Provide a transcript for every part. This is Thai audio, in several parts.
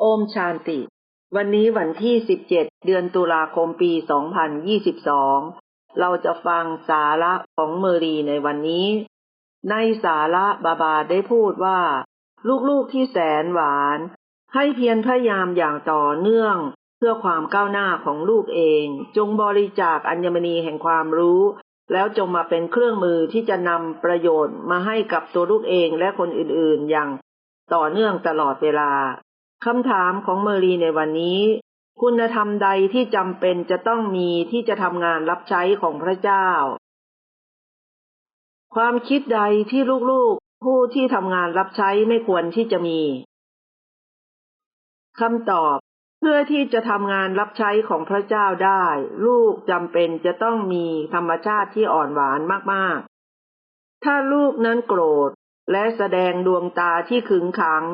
โอมชานติ วันนี้วันที่ 17 เดือนตุลาคมปี 2022 เราจะฟังสาระของเมอรีในวันนี้ ในสาระบาบาได้พูดว่า ลูกๆที่แสนหวาน ให้เพียรพยายามอย่างต่อเนื่อง เพื่อความก้าวหน้าของลูกเอง จงบริจาคอัญมณีแห่งความรู้ แล้วจงมาเป็นเครื่องมือที่จะนำประโยชน์มาให้กับตัวลูกเองและคนอื่นๆ อย่างต่อเนื่องตลอดเวลา คำถามของเมอรีในวันนี้ คุณธรรมใดที่จำเป็นจะต้องมีที่จะทำงานรับใช้ของพระเจ้า ความคิดใดที่ลูกๆ ผู้ที่ทำงานรับใช้ไม่ควรที่จะมีคำตอบ เพื่อที่จะทำงานรับใช้ของพระเจ้าได้ ลูกจำเป็นจะต้องมีธรรมชาติที่อ่อนหวานมากๆ ถ้าลูกนั้นโกรธและแสดงดวงตาที่ขึงขัง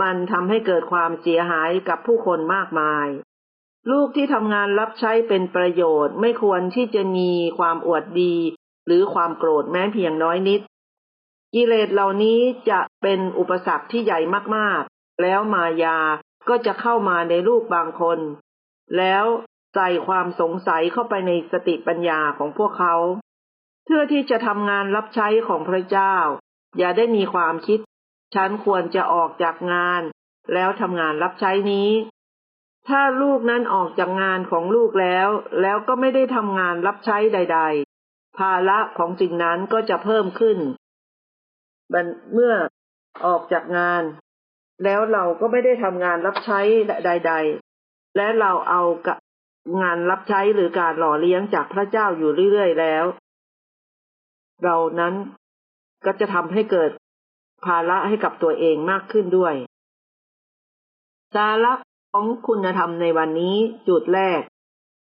มันทำให้เกิดความเสียหายกับผู้คนมากมาย ลูกที่ทำงานรับใช้เป็นประโยชน์ไม่ควรที่จะมีความอวดดี หรือความโกรธแม้เพียงน้อยนิด กิเลสเหล่านี้จะเป็นอุปสรรคที่ใหญ่มากๆ แล้วมายาก็จะเข้ามาในลูกบางคน แล้วใส่ความสงสัยเข้าไปในสติปัญญาของพวกเขา เพื่อที่จะทำงานรับใช้ของพระเจ้า อย่าได้มีความคิด ฉันควรจะออกจากงาน แล้วทำงานรับใช้นี้ ถ้าลูกนั้นออกจากงานของลูกแล้ว แล้วก็ไม่ได้ทำงานรับใช้ใด ๆ ภาระของสิ่งนั้นก็จะเพิ่มขึ้น เมื่อออกจากงาน แล้วเราก็ไม่ได้ทำงานรับใช้ใด ๆ และเราเอางานรับใช้หรือการหล่อเลี้ยงจากพระเจ้าอยู่เรื่อยๆแล้ว เรานั้นก็จะทำให้เกิด ภาระให้กับตัวเองมากขึ้นด้วย สาระของคุณธรรมในวันนี้จุดแรก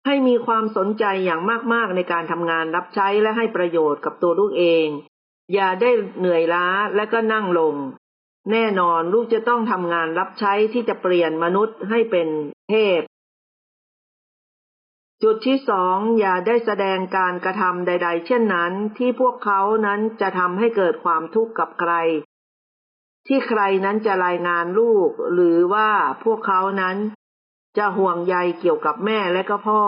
ให้มีความสนใจอย่างมากๆในการทำงานรับใช้และให้ประโยชน์กับตัวลูกเอง อย่าได้เหนื่อยล้าและก็นั่งลง แน่นอนลูกจะต้องทำงานรับใช้ที่จะเปลี่ยนมนุษย์ให้เป็นเทพจุดที่สองอย่าได้แสดงการกระทำใด ๆ เช่นนั้น ที่พวกเขานั้นจะทำให้เกิดความทุกข์กับใคร ที่ใครนั้นจะรายงานลูก หรือว่าพวกเขานั้น จะห่วงใยเกี่ยวกับแม่และก็พ่อ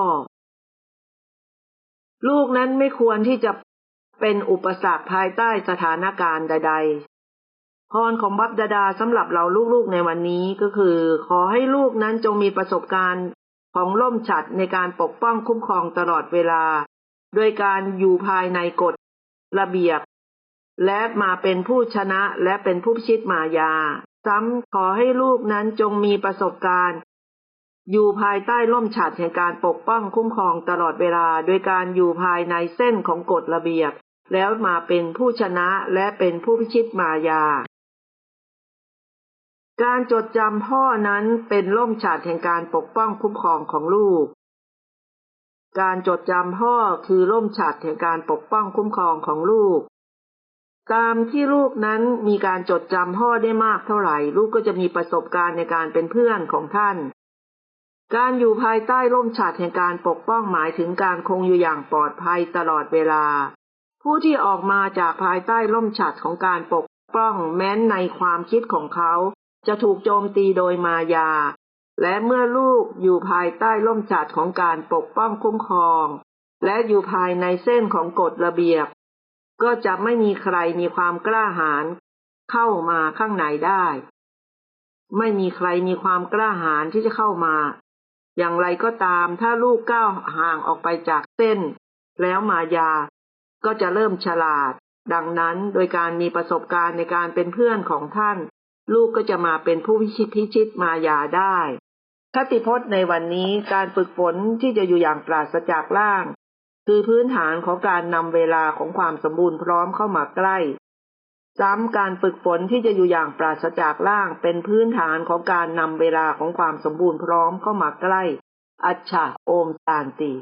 ลูกนั้นไม่ควรที่จะเป็นอุปสรรคภายใต้สถานการณ์ใด ๆ พรของบัพดาดาสำหรับเราลูกๆในวันนี้ก็คือ ขอให้ลูกนั้นจงมีประสบการณ์ของล่มฉัดในการปกป้องคุ้มครองตลอดเวลา โดยการอยู่ภายในกฎ ระเบียบ และมาเป็นผู้ชนะและเป็นผู้พิชิตมายา ซ้ำขอให้ลูกนั้นจงมีประสบการณ์ อยู่ภายใต้ร่มฉัดแห่งการปกป้องคุ้มครองตลอดเวลา โดยการอยู่ภายในเส้นของกฎระเบียบ แล้วมาเป็นผู้ชนะและเป็นผู้พิชิตมายา การจดจำพ่อนั้นเป็นร่มฉัดแห่งการปกป้องคุ้มครองของลูก การจดจำพ่อคือร่มฉัดแห่งการปกป้องคุ้มครองของลูก ตามที่ลูกนั้นมีการจดจำพ่อได้มากเท่าไหร่ ลูกก็จะมีประสบการณ์ในการเป็นเพื่อนของท่าน การอยู่ภายใต้ร่มฉาดแห่งการปกป้องหมายถึงการคงอยู่อย่างปลอดภัยตลอดเวลา ผู้ที่ออกมาจากภายใต้ร่มฉาดของการปกป้องแม้นในความคิดของเขา จะถูกโจมตีโดยมายา และเมื่อลูกอยู่ภายใต้ร่มฉาดของการปกป้องคุ้มครอง และอยู่ภายในเส้นของกฎระเบียบ ก็จะไม่มีใครมีความกล้าหาญเข้ามาข้างในได้ ไม่มีใครมีความกล้าหาญที่จะเข้ามา อย่างไรก็ตามถ้าลูกก้าวห่างออกไปจากเส้น แล้วมายา ก็จะเริ่มฉลาด ดังนั้นโดยการมีประสบการณ์ในการเป็นเพื่อนของท่าน ลูกก็จะมาเป็นผู้พิชิตพิชิตมายาได้คติพจน์ในวันนี้การฝึกฝนที่จะอยู่อย่างปราศจากล่าง คือพื้นฐานของการนำเวลาของความสมบูรณ์พร้อมเข้ามาใกล้ ซ้ำการฝึกฝนที่จะอยู่อย่างปราศจากล่างเป็นพื้นฐานของการนำเวลาของความสมบูรณ์พร้อมเข้ามาใกล้ อัจฉาโอมตานติ